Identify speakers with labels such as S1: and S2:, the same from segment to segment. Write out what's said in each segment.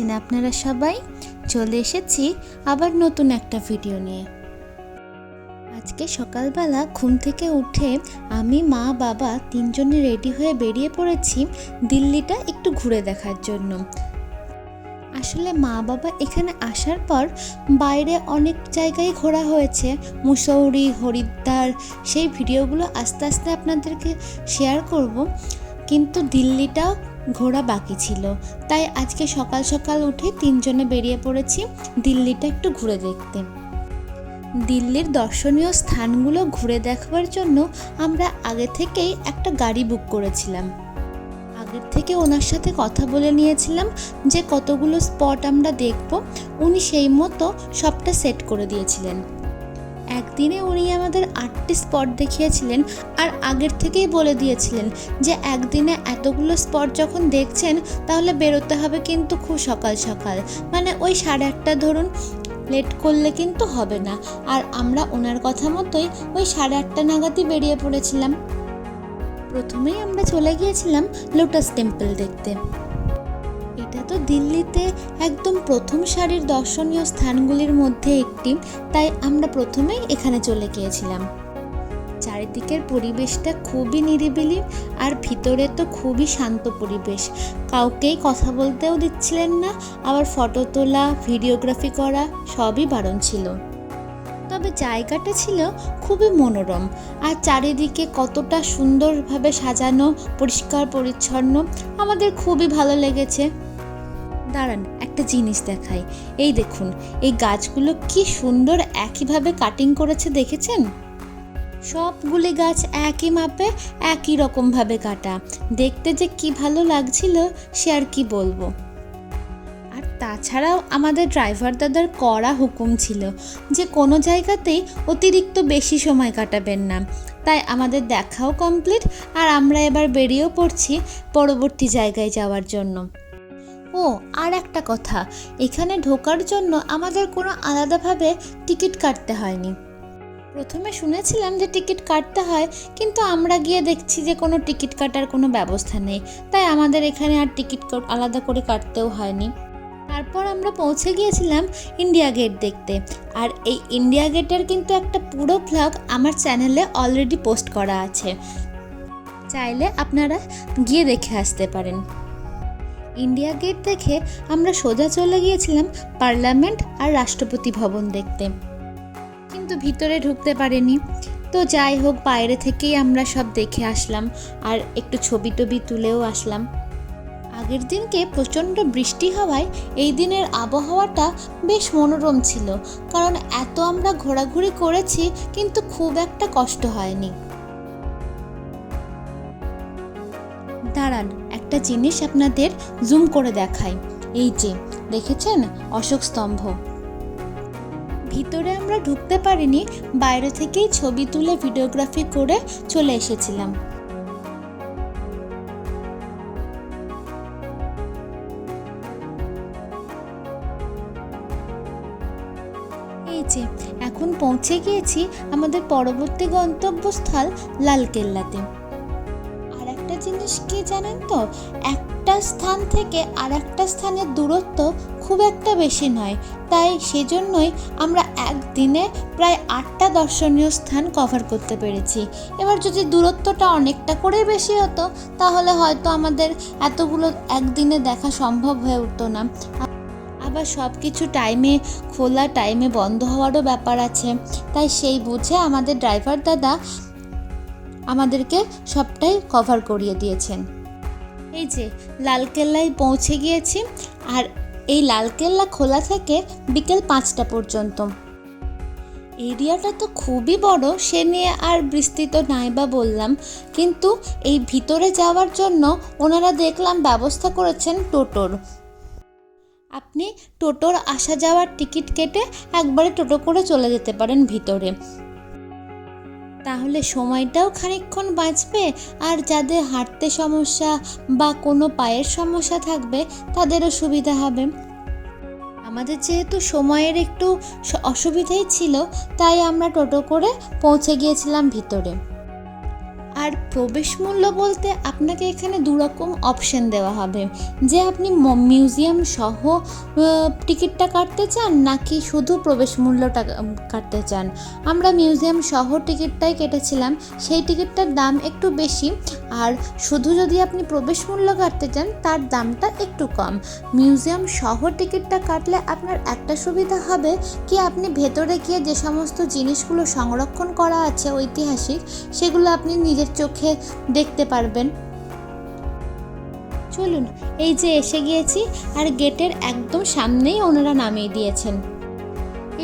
S1: আছেন আপনারা সবাই। চলে এসেছি আবার নতুন একটা ভিডিও নিয়ে। আজকে সকালবেলা ঘুম থেকে উঠে আমি, মা, বাবা তিনজনে রেডি হয়ে বেরিয়ে পড়েছি দিল্লিটা একটু ঘুরে দেখার জন্য। আসলে মা, বাবা এখানে আসার পর বাইরে অনেক জায়গায় ঘোরা হয়েছে। মুসৌরি, হরিদ্বার, সেই ভিডিওগুলো আস্তে আস্তে আপনাদেরকে শেয়ার করব। কিন্তু দিল্লিটাও ঘোরা বাকি ছিল। তাই আজকে সকাল সকাল উঠে তিনজনে বেরিয়ে পড়েছি দিল্লিটা একটু ঘুরে দেখতে। দিল্লির দর্শনীয় স্থানগুলো ঘুরে দেখবার জন্য আমরা আগে থেকেই একটা গাড়ি বুক করেছিলাম। আগের থেকে ওনার সাথে কথা বলে নিয়েছিলাম যে কতগুলো স্পট আমরা দেখব। উনি সেই মতো সবটা সেট করে দিয়েছিলেন। একদিনে উনি আমাদের আটটি স্পট দেখিয়েছিলেন আর আগের থেকেই বলে দিয়েছিলেন যে একদিনে এতগুলো স্পট যখন দেখছেন, তাহলে বেরোতে হবে কিন্তু খুব সকাল সকাল। মানে ওই সাড়ে আটটা ধরুন, লেট করলে কিন্তু হবে না। আর আমরা ওনার কথা মতোই ওই সাড়ে আটটা নাগাদই বেরিয়ে পড়েছিলাম। প্রথমেই আমরা চলে গিয়েছিলাম লোটাস টেম্পল দেখতে। তো দিল্লিতে একদম প্রথম সারির দর্শনীয় স্থানগুলির মধ্যে একটি, তাই আমরা প্রথমেই এখানে চলে গিয়েছিলাম। চারিদিকের পরিবেশটা খুবই নিরিবিলি আর ভিতরে তো খুবই শান্ত পরিবেশ। কাউকেই কথা বলতেও দিচ্ছিলেন না, আবার ফটো তোলা, ভিডিওগ্রাফি করা সবই বারণ ছিল। তবে জায়গাটা ছিল খুবই মনোরম আর চারিদিকে কতটা সুন্দরভাবে সাজানো পরিষ্কার পরিচ্ছন্ন আমাদের খুবই ভালো লেগেছে। দাঁড়ান, একটা জিনিস দেখাই। এই দেখুন, এই গাছগুলো কি সুন্দর একইভাবে কাটিং করেছে, দেখেছেন? সবগুলি গাছ একই মাপে, একই রকমভাবে কাটা। দেখতে যে কি ভালো লাগছিল, সে আর কি বলব। আর তাছাড়াও আমাদের ড্রাইভার দাদার কড়া হুকুম ছিল যে, কোনো জায়গাতেই অতিরিক্ত বেশি সময় কাটাবেন না। তাই আমাদের দেখাও কমপ্লিট আর আমরা এবার বেরিয়েও পড়ছি পরবর্তী জায়গায় যাওয়ার জন্য। ও, আর একটা কথা, এখানে ঢোকার জন্য আমাদের কোনো আলাদাভাবে টিকিট কাটতে হয়নি। প্রথমে শুনেছিলাম যে টিকিট কাটতে হয়, কিন্তু আমরা গিয়ে দেখছি যে কোনো টিকিট কাটার কোনো ব্যবস্থা নেই, তাই আমাদের এখানে আর টিকিট আলাদা করে কাটতেও হয়নি। তারপর আমরা পৌঁছে গিয়েছিলাম ইন্ডিয়া গেট দেখতে, আর এই ইন্ডিয়া গেটের কিন্তু একটা পুরো ভ্লগ আমার চ্যানেলে অলরেডি পোস্ট করা আছে। চাইলে আপনারা গিয়ে দেখে আসতে পারেন। ইন্ডিয়া গেট দেখে আমরা সোজা চলে গিয়েছিলাম পার্লামেন্ট আর রাষ্ট্রপতি ভবন দেখতে। কিন্তু ভিতরে ঢুকতে পারেনি। তো যাই হোক, বাইরে থেকেই আমরা সব দেখে আসলাম আর একটু ছবি টবি তুলেও আসলাম। আগের দিনকে প্রচণ্ড বৃষ্টি হওয়ায় এই দিনের আবহাওয়াটা বেশ মনোরম ছিল, কারণ এত আমরা ঘোরাঘুরি করেছি, কিন্তু খুব একটা কষ্ট হয়নি। দাঁড়ান একটা জিনিস আপনাদের জুম করে দেখাই। এই যে, দেখেছেন? অশোক স্তম্ভ। ভিতরে আমরা ঢুকতে পারিনি, বাইরে থেকেই ছবি তুলে ভিডিওগ্রাফি করে চলে এসেছিলাম। এই যে, এখন পৌঁছে গিয়েছি আমাদের পরবর্তী গন্তব্যস্থল লালকেল্লাতে। জিনিস কি জানেন তো? একটা স্থান থেকে আর একটা স্থানের দূরত্ব খুব একটা বেশি নয়। তাই সেজন্যই আমরা একদিনে প্রায় আটটা দর্শনীয় স্থান কভার করতে পেরেছি। এবার যদি দূরত্বটা অনেকটা করে বেশি হতো, তাহলে হয়তো আমাদের এতগুলো একদিনে দেখা সম্ভব হয়ে উঠতো না। আবার সব কিছু টাইমে খোলা টাইমে বন্ধ হওয়ারও ব্যাপার আছে। তাই সেই বুঝে আমাদের ড্রাইভার দাদা আমাদেরকে সবটাই কভার করিয়ে দিয়েছেন। এই যে, লালকেল্লায় পৌঁছে গিয়েছি আর এই লালকেল্লা খোলা থেকে বিকেল পাঁচটা পর্যন্ত। এরিয়াটা তো খুবই বড়, সে নিয়ে আর বিস্তৃত নাই বা বললাম। কিন্তু এই ভিতরে যাওয়ার জন্য ওনারা দেখলাম ব্যবস্থা করেছেন টোটোর। আপনি টোটোর আসা যাওয়ার টিকিট কেটে একবারে টোটো করে চলে যেতে পারেন ভিতরে। তাহলে সময়টাও খানিকক্ষণ বাঁচবে আর যাদের হাঁটতে সমস্যা বা কোনো পায়ের সমস্যা থাকবে তাদেরও সুবিধা হবে। আমাদের যেহেতু সময়ের একটু অসুবিধেই ছিল, তাই আমরা টোটো করে পৌঁছে গিয়েছিলাম ভিতরে। আর প্রবেশ মূল্য বলতে আপনাকে এখানে দুরকম অপশন দেওয়া হবে। যে আপনি মিউজিয়াম সহ টিকিটটা কাটতে চান নাকি শুধু প্রবেশ মূল্যটা কাটতে চান। আমরা মিউজিয়াম সহ টিকিটটাই কেটেছিলাম। সেই টিকিটটার দাম একটু বেশি। আর শুধু যদি আপনি প্রবেশ মূল্য কাটতে চান, তার দামটা একটু কম। মিউজিয়াম সহ টিকিটটা কাটলে আপনার একটা সুবিধা হবে কি আপনি ভেতরে গিয়ে যে সমস্ত জিনিসগুলো সংরক্ষণ করা আছে ঐতিহাসিক, সেগুলো আপনি নিজের চোখে দেখতে পারবেন। চলুন, এই যে এসে গিয়েছি আর গেটের একদম সামনেই ওনারা নামিয়ে দিয়েছেন।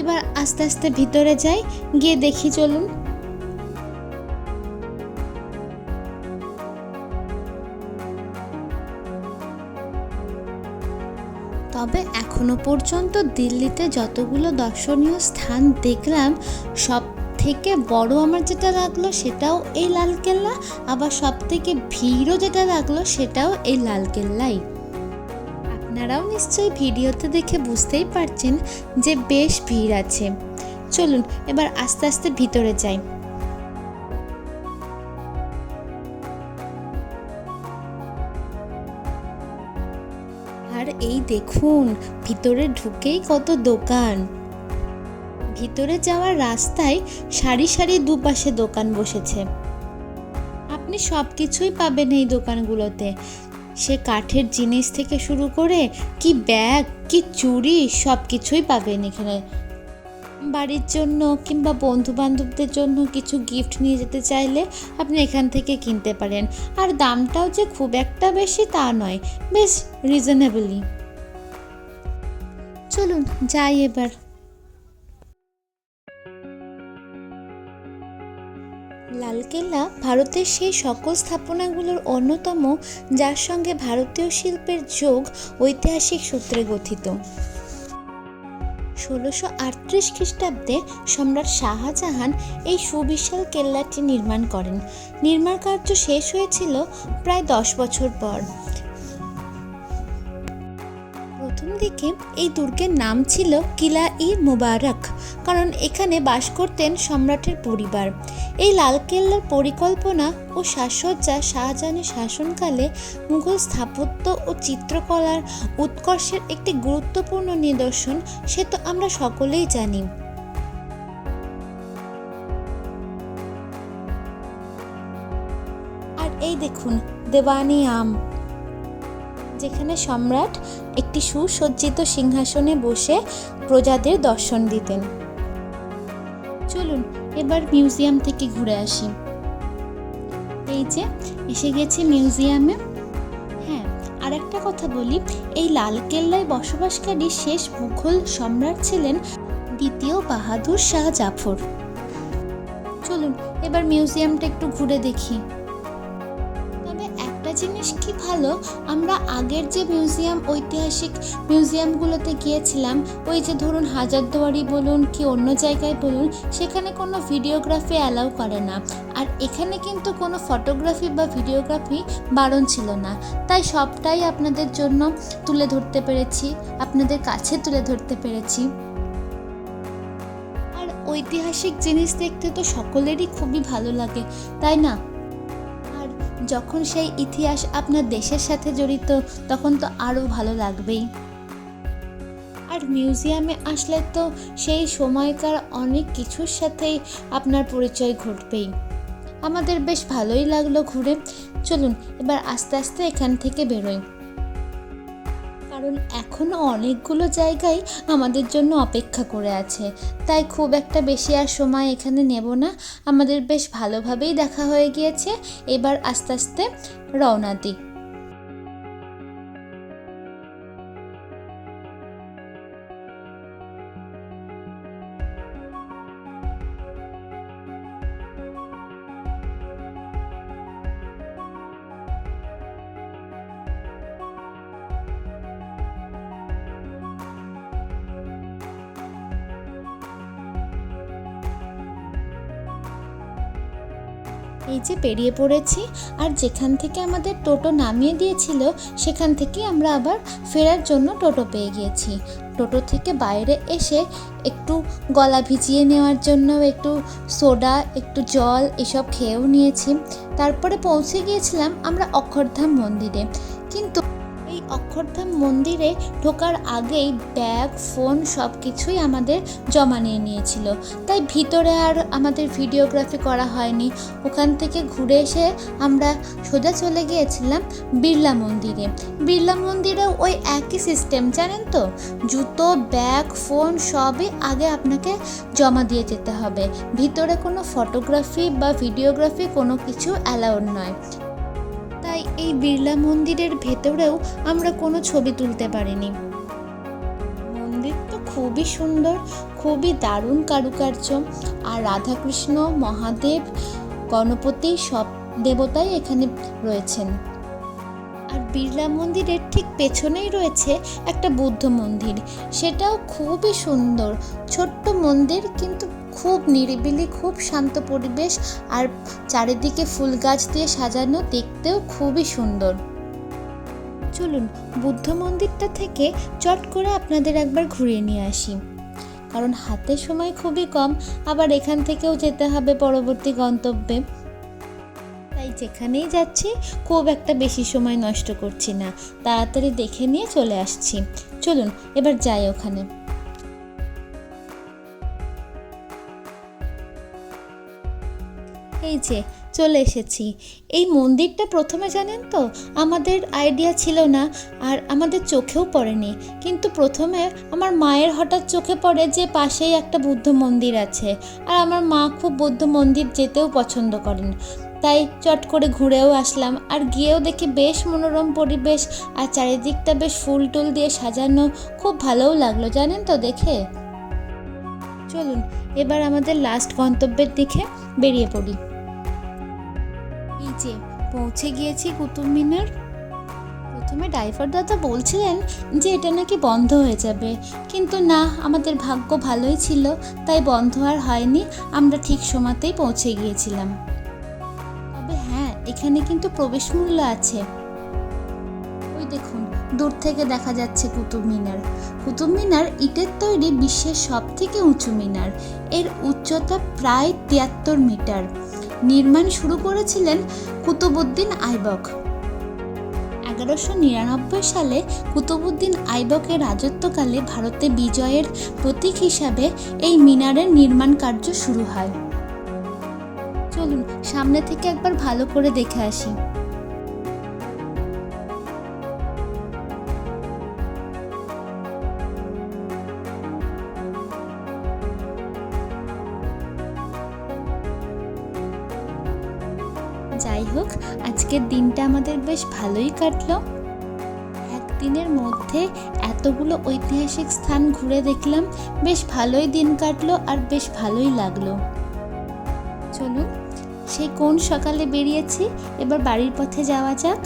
S1: এবার আস্তে আস্তে ভিতরে যাই, গিয়ে দেখি চলুন। তবে এখনও পর্যন্ত দিল্লিতে যতগুলো দর্শনীয় স্থান দেখলাম সব থেকে বড় আমার যেটা লাগল সেটাও এই লালকেল্লা, আবার সব থেকে ভিড়ও যেটা লাগল সেটাও এই লালকেল্লাই। আপনারাও নিশ্চয়ই ভিডিওতে দেখে বুঝতেই পারছেন যে বেশ ভিড় আছে। চলুন, এবার আস্তে আস্তে ভিতরে যাই। আর এই দেখুন, ভিতরে ঢুকেই কত দোকান। ভিতরে যাওয়ার রাস্তায় সারি সারি দুপাশে দোকান বসেছে। আপনি সব কিছুই পাবেন এই দোকানগুলোতে। সে কাঠের জিনিস থেকে শুরু করে কি ব্যাগ, কি চুরি সব কিছুই পাবেন এখানে। বাড়ির জন্য কিংবা বন্ধু বান্ধবদের জন্য কিছু গিফট নিয়ে যেতে চাইলে আপনি এখান থেকে কিনতে পারেন। আর দামটাও যে খুব একটা বেশি তা নয়, বেশ রিজনেবলি চলুন, যাই এবার। লালকেল্লা ভারতের সেই সকল স্থাপনাগুলোর অন্যতম, যার সঙ্গে ভারতীয় শিল্পের যোগ ঐতিহাসিক সূত্রে গঠিত। ষোলোশো আটত্রিশ খ্রিস্টাব্দে সম্রাট শাহজাহান এই সুবিশাল কেল্লাটি নির্মাণ করেন। নির্মাণ কার্য শেষ হয়েছিল প্রায় দশ বছর পর। প্রথম দিকে এই দুর্গের নাম ছিল কিলা ই মুবারক, কারণ এখানে বাস করতেন সম্রাটের পরিবার। এই লালকেল্লার পরিকল্পনা ও সাজসজ্জা শাহজাহানের শাসনকালে মুঘল স্থাপত্য ও চিত্রকলার উৎকর্ষের একটি গুরুত্বপূর্ণ নিদর্শন, সে তো আমরা সকলেই জানি। আর এই দেখুন দেওয়ানি আম। যেখানে সম্রাট একটি সুসজ্জিত সিংহাসনে বসে প্রজাদের দর্শন দিতেন। চলুন, এবার মিউজিয়াম থেকে ঘুরে আসি। এই যে, এসে গেছি মিউজিয়ামে। হ্যাঁ আর একটা কথা বলি, এই লালকেল্লায় বসবাসকারী শেষ মুঘল সম্রাট ছিলেন দ্বিতীয় বাহাদুর শাহ জাফর। চলুন, এবার মিউজিয়ামটা একটু ঘুরে দেখি। তবে একটা জিনিস ভালো। আমরা আগের যে মিউজিয়াম, ঐতিহাসিক মিউজিয়ামগুলোতে গিয়েছিলাম, ওই যে ধরুন হাজারদুয়ারি বলুন কি অন্য জায়গায় বলুন, সেখানে কোনো ভিডিওগ্রাফি অ্যালাউ করে না। আর এখানে কিন্তু কোনো ফটোগ্রাফি বা ভিডিওগ্রাফি বারণ ছিল না। তাই সবটাই আপনাদের জন্য তুলে ধরতে পেরেছি, আপনাদের কাছে তুলে ধরতে পেরেছি। আর ঐতিহাসিক জিনিস দেখতে তো সকলেরই খুবই ভালো লাগে, তাই না? যখন সেই ইতিহাস আপনার দেশের সাথে জড়িত, তখন তো আরও ভালো লাগবেই। আর মিউজিয়ামে আসলে তো সেই সময়কার অনেক কিছুর সাথেই আপনার পরিচয় ঘটবেই। আমাদের বেশ ভালোই লাগল ঘুরে। চলুন, এবার আস্তে আস্তে এখান থেকে বেরোই। কারণ এখনও অনেকগুলো জায়গায় আমাদের জন্য অপেক্ষা করে আছে। তাই খুব একটা বেশি আর সময় এখানে নেব না। আমাদের বেশ ভালোভাবেই দেখা হয়ে গিয়েছে। এবার আস্তে আস্তে রওনা দিই এই যে বেরিয়ে পড়েছি আর যেখান থেকে আমাদের টোটো নামিয়ে দিয়েছিল, সেখান থেকে আমরা আবার ফেরার জন্য টোটো পেয়ে গিয়েছি। টোটো থেকে বাইরে এসে একটু গলা ভিজিয়ে নেওয়ার জন্য, একটু সোডা, একটু জল এসব খেয়েও নিয়েছি। তারপরে পৌঁছে গিয়েছিলাম আমরা অক্ষরধাম মন্দিরে। কিন্তু অক্ষরধাম মন্দিরে ঢোকার আগেই ব্যাগ, ফোন সব কিছুই আমাদের জমা নিয়ে নিয়েছিল। তাই ভিতরে আর আমাদের ভিডিওগ্রাফি করা হয়নি। ওখান থেকে ঘুরে এসে আমরা সোজা চলে গিয়েছিলাম বিড়লা মন্দিরে। বিড়লা মন্দিরে ওই একই সিস্টেম জানেন তো? জুতো, ব্যাগ, ফোন সবই আগে আপনাকে জমা দিয়ে যেতে হবে। ভিতরে কোনো ফটোগ্রাফি বা ভিডিওগ্রাফি কোনো কিছু অ্যালাউড নয়। তাই এই বিড়লা মন্দিরের ভেতরেও আমরা কোনো ছবি তুলতে পারিনি। মন্দির তো খুবই সুন্দর, খুবই দারুণ কারুকার্য। আর রাধাকৃষ্ণ, মহাদেব, গণপতি সব দেবতাই এখানে রয়েছেন। আর বিড়লা মন্দিরের ঠিক পেছনেই রয়েছে একটা বুদ্ধ মন্দির। সেটাও খুবই সুন্দর। ছোট্ট মন্দির কিন্তু খুব নিরিবিলি, খুব শান্ত পরিবেশ আর চারিদিকে ফুল গাছ দিয়ে সাজানো দেখতেও খুবই সুন্দর। চলুন, বুদ্ধ মন্দিরটা থেকে চট করে আপনাদের একবার ঘুরিয়ে নিয়ে আসি। কারণ হাতে সময় খুবই কম, আবার এখান থেকেও যেতে হবে পরবর্তী গন্তব্যে। তাই যেখানেই যাচ্ছি, খুব একটা বেশি সময় নষ্ট করছি না। তাড়াতাড়ি দেখে নিয়ে চলে আসছি। চলুন, এবার যাই ওখানে। এই যে, চলে এসেছি। এই মন্দিরটা প্রথমে জানেন তো, আমাদের আইডিয়া ছিল না আর আমাদের চোখেও পড়েনি। কিন্তু প্রথমে আমার মায়ের হঠাৎ চোখে পড়ে যে পাশেই একটা বুদ্ধ মন্দির আছে। আর আমার মা খুব বুদ্ধ মন্দির যেতেও পছন্দ করেন। তাই চট করে ঘুরেও আসলাম আর গিয়েও দেখি বেশ মনোরম পরিবেশ আর চারিদিকটা বেশ ফুল টুল দিয়ে সাজানো। খুব ভালোও লাগল, জানেন তো দেখে? চলুন, এবার আমাদের লাস্ট গন্তব্যের দিকে বেরিয়ে পড়ি। যে পৌঁছে গিয়েছি কুতুব মিনার। প্রথমে ড্রাইভার দাদা বলছিলেন যে এটা নাকি বন্ধ হয়ে যাবে। কিন্তু না, আমাদের ভাগ্য ভালোই ছিল, তাই বন্ধ আর হয়নি। আমরা ঠিক সময়তেই পৌঁছে গিয়েছিলাম। তবে হ্যাঁ এখানে কিন্তু প্রবেশ মূল্য আছে। ওই দেখুন, দূর থেকে দেখা যাচ্ছে কুতুব মিনার। কুতুব মিনার ইটের তৈরি বিশ্বের সব থেকে উঁচু মিনার। এর উচ্চতা প্রায় তিয়াত্তর মিটার। নির্মাণ শুরু করেছিলেন কুতুবুদ্দিন আইবক। এগারোশো নিরানব্বই সালে কুতুবুদ্দিন আইবকের রাজত্বকালে ভারতে বিজয়ের প্রতীক হিসাবে এই মিনারের নির্মাণ কার্য শুরু হয়। চলুন, সামনে থেকে একবার ভালো করে দেখে আসি। হোক, আজকের দিনটা আমাদের বেশ ভালোই কাটলো। একদিনের মধ্যে এতগুলো ঐতিহাসিক স্থান ঘুরে দেখলাম, বেশ ভালোই দিন কাটলো আর বেশ ভালোই লাগল। চলুন সেই কোন সকালে বেরিয়েছি, এবার বাড়ির পথে যাওয়া যাক।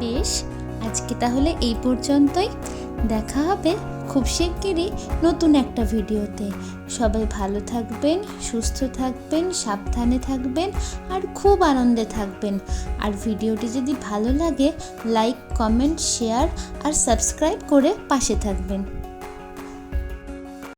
S1: বেশ, আজকে তাহলে এই পর্যন্তই। দেখা হবে। খুব শিগগিরই নতুন একটা ভিডিওতে। সবাই ভালো থাকবেন, সুস্থ থাকবেন, সাবধানে থাকবেন আর খুব আনন্দে থাকবেন। আর ভিডিওটি যদি ভালো লাগে লাইক কমেন্ট শেয়ার আর সাবস্ক্রাইব করে পাশে থাকবেন।